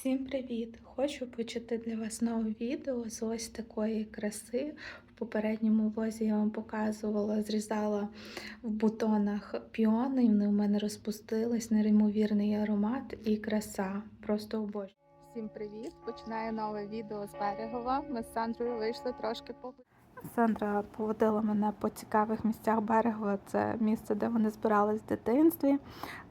Всім привіт! Хочу почати для вас нове відео з ось такої краси. В попередньому влозі я вам показувала, зрізала в бутонах піони, вони у мене розпустились, неймовірний аромат і краса. Просто обожнюю. Всім привіт! Починаю нове відео з берегова. Ми з Сандрою вийшли трошки погуляти. Сандра поводила мене по цікавих місцях берега. Це місце, де вони збирались в дитинстві.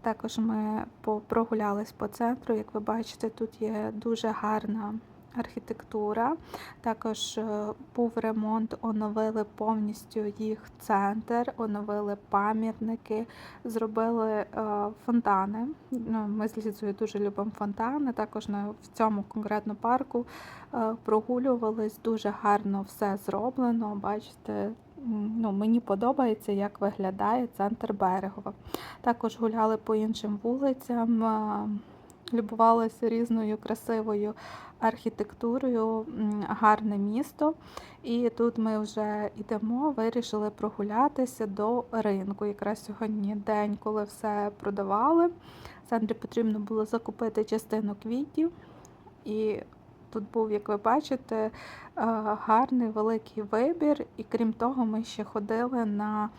Також ми прогулялись по центру. Як ви бачите, тут є дуже гарна архітектура. Також е, був ремонт, оновили повністю їх центр, оновили пам'ятники, зробили е, фонтани. Ну, Ми з Лізою дуже любимо фонтани. Також в цьому конкретно парку е, прогулювались. Дуже гарно все зроблено. Бачите, ну, мені подобається, як виглядає центр Берегова. Також гуляли по іншим вулицям, любувалися різною красивою архітектурою, гарне місто. І тут ми вже йдемо, вирішили прогулятися до ринку. Якраз сьогодні день, коли все продавали. Сандрі потрібно було закупити частину квітів. І тут був, як ви бачите, е, гарний великий вибір. І крім того, ми ще ходили на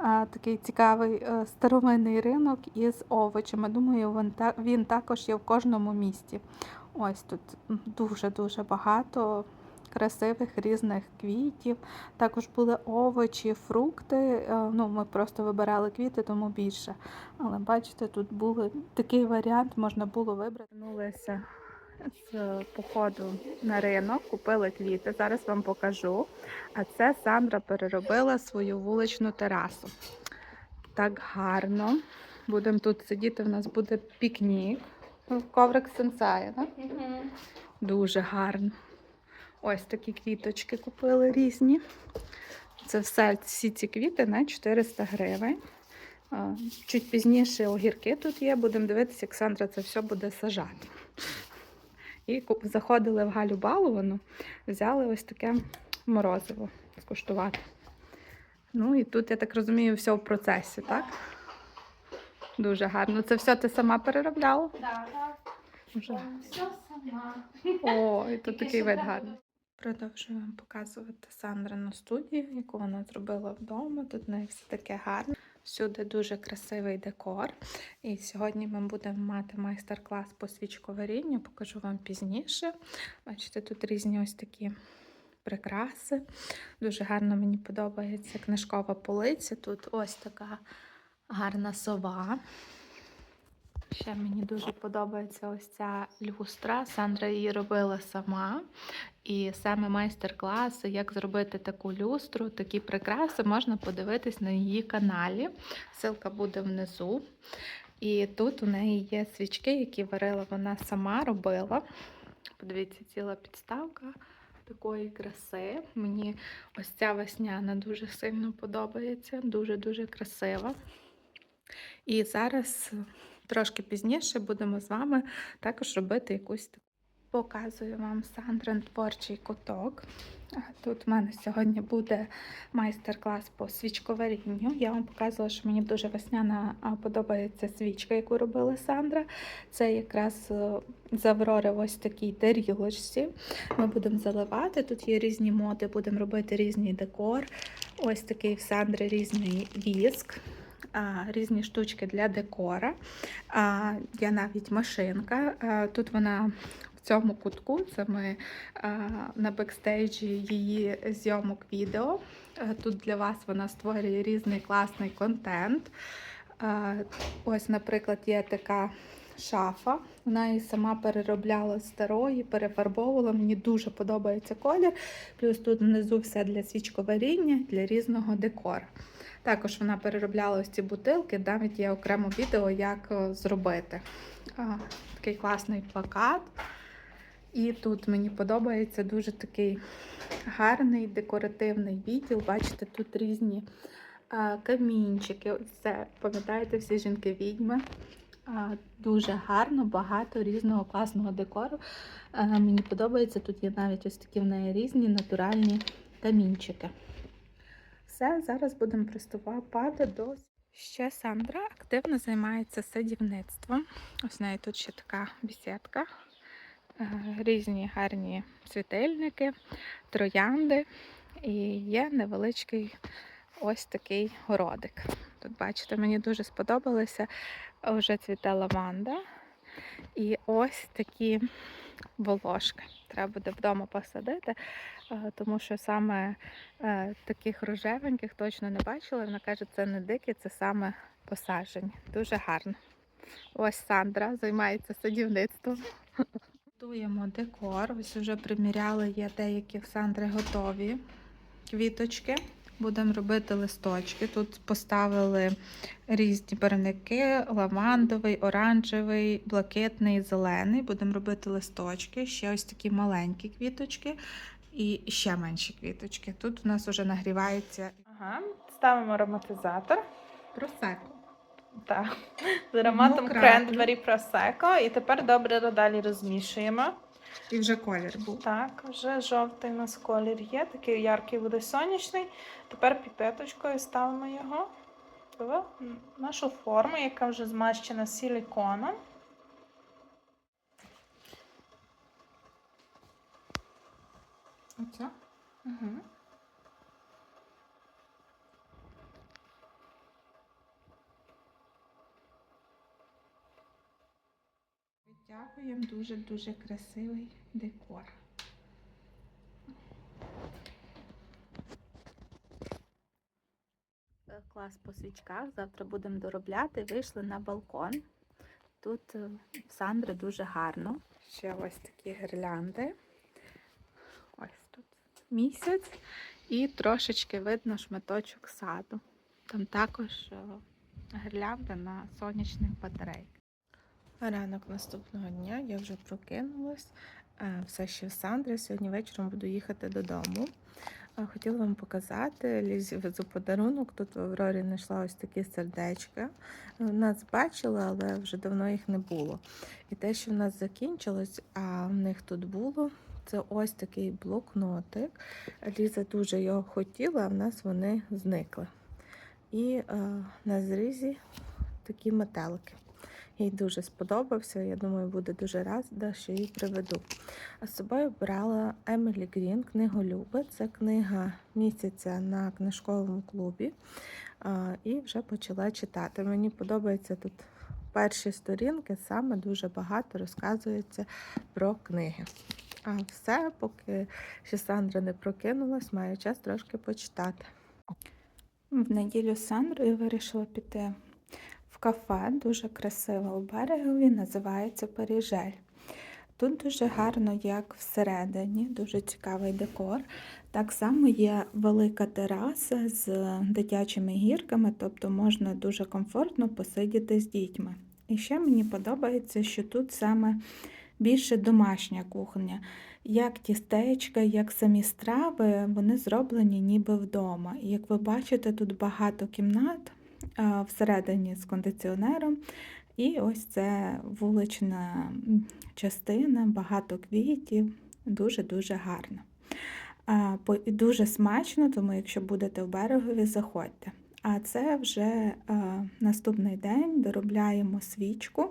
е, такий цікавий е, старовинний ринок із овочами. Думаю, він, також є в кожному місті. Ось тут дуже-дуже багато красивих різних квітів. Також були овочі, фрукти. Ну, ми просто вибирали квіти, тому більше. Але бачите, тут були такий варіант, можна було вибрати. З походу на ринок, купили квіти. Зараз вам покажу. А це Сандра переробила свою вуличну терасу. Так гарно. Будемо тут сидіти, в нас буде пікнік. Коврик сенсає, так? Дуже гарно. Ось такі квіточки купили різні. Це все, всі ці квіти на 400 гривень. Чуть пізніше огірки тут є. Будемо дивитися, як Сандра це все буде сажати. І заходили в Галю Балувану, взяли ось таке морозиво скуштувати. Ну і тут, я так розумію, все в процесі, так? Дуже гарно. Це все ти сама переробляла? Так, Вже. все сама. О, і тут такий вид гарний. Продовжую вам показувати Сандрину студію, яку вона зробила вдома. Тут в неї все таке гарне. Всюди дуже красивий декор. І сьогодні ми будемо мати майстер-клас по свічковарінню, покажу вам пізніше. Бачите, тут різні ось такі прикраси. Дуже гарно мені подобається книжкова полиця. Тут ось така гарна сова. Ще мені дуже подобається ось ця люстра. Сандра її робила сама. І саме майстер-класи, як зробити таку люстру, такі прикраси, можна подивитись на її каналі. Ссылка буде внизу. І тут у неї є свічки, які варила вона сама робила. Подивіться, ціла підставка такої краси. Мені ось ця весняна дуже сильно подобається, дуже-дуже красива. І зараз трошки пізніше будемо з вами також робити якусь таку. Показую вам Сандрин творчий куток. Тут в мене сьогодні буде майстер-клас по свічковарінню. Я вам показувала, що мені дуже весняна подобається свічка, яку робила Сандра. Це якраз е, з Аврори ось такій тарілочці. Ми будемо заливати. Тут є різні моди, будемо робити різний декор. Ось такий в Сандри різний віск різні штучки для декора. Є навіть машинка. Тут вона в цьому кутку, це ми на бекстейджі її зйомок відео. Тут для вас вона створює різний класний контент. Ось, наприклад, є така. Шафа, вона її сама переробляла старої, перефарбовувала. Мені дуже подобається колір. Плюс тут внизу все для свічковаріння, для різного декору. Також вона переробляла ось ці бутилки, навіть є окремо відео, як е, зробити. А, Такий класний плакат. І тут мені подобається дуже такий гарний декоративний відділ. Бачите, тут різні а, камінчики. Ось це, пам'ятаєте, всі жінки відьми. Дуже гарно, багато різного класного декору. А, Мені подобається, тут є навіть ось такі в неї різні натуральні камінчики. Все, зараз будемо приступати до. Ще Сандра активно займається садівництвом. Ось в неї тут ще така бесідка. е, різні гарні світильники, троянди і є невеличкий ось такий городик. Тут, бачите, мені дуже сподобалося. Вже цвіте лаванда. І ось такі волошки. Треба буде вдома посадити, е, тому що саме е, таких рожевеньких точно не бачила. Вона каже, це не дикі, це саме посаджені. Дуже гарно. Ось Сандра займається садівництвом. Готуємо декор. Ось вже приміряли, є деякі в Сандри готові квіточки. Будемо робити листочки. Тут поставили різні барвники: лавандовий, оранжевий, блакитний, зелений. Будемо робити листочки. Ще ось такі маленькі квіточки і ще менші квіточки. Тут у нас вже нагрівається. Ага, ставимо ароматизатор. просеко. Так. З ароматом краплю. кренбері просеко. І тепер добре далі розмішуємо. І вже колір був. Так, вже жовтий у нас колір є, такий яркий буде сонячний. Тепер піпеточкою ставимо його в нашу форму, яка вже змащена силіконом. Оце. Угу. Витягуємо дуже-дуже красивий декор. Клас по свічках. Завтра будемо доробляти. Вийшли на балкон. Тут е, в Сандри дуже гарно. Ще ось такі гірлянди. Ось тут місяць. І трошечки видно шматочок саду. Там також е, гірлянда на сонячних батарейках. Ранок наступного дня я вже прокинулась. Е, Все ще в Сандри. Сьогодні вечором буду їхати додому. Е, Хотіла вам показати, Лізі везу подарунок. Тут в Аврорі знайшла ось такі сердечка. Е, Нас бачила, але вже давно їх не було. І те, що в нас закінчилось, а в них тут було, це ось такий блокнотик. Ліза дуже його хотіла, а в нас вони зникли. І е, на зрізі такі метелики. Їй дуже сподобався. Я думаю, буде дуже рада, що її приведу. А з собою брала Емілі Грін, книгу Люби. Це книга місяця на книжковому клубі. І вже почала читати. Мені подобається тут перші сторінки, саме дуже багато розказується про книги. А все, поки ще Сандра не прокинулась, маю час трошки почитати. В неділю Сандрою вирішила піти кафе, дуже красиво у берегові, називається Паріжель. Тут дуже гарно, як всередині, дуже цікавий декор. Так само є велика тераса з дитячими гірками, тобто можна дуже комфортно посидіти з дітьми. І ще мені подобається, що тут саме більше домашня кухня. Як тістечка, як самі страви, вони зроблені ніби вдома. І як ви бачите, тут багато кімнат всередині з кондиціонером. І ось це вулична частина, багато квітів, дуже-дуже гарно. І Дуже смачно, тому якщо будете в берегові, заходьте. А це вже а, наступний день доробляємо свічку.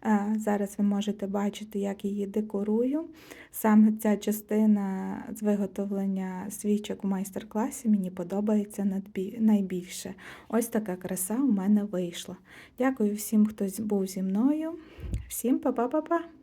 А, Зараз ви можете бачити, як її декорую. Саме ця частина з виготовлення свічок у майстер-класі мені подобається найбільше. Ось така краса у мене вийшла. Дякую всім, хто був зі мною. Всім па-па-па-па!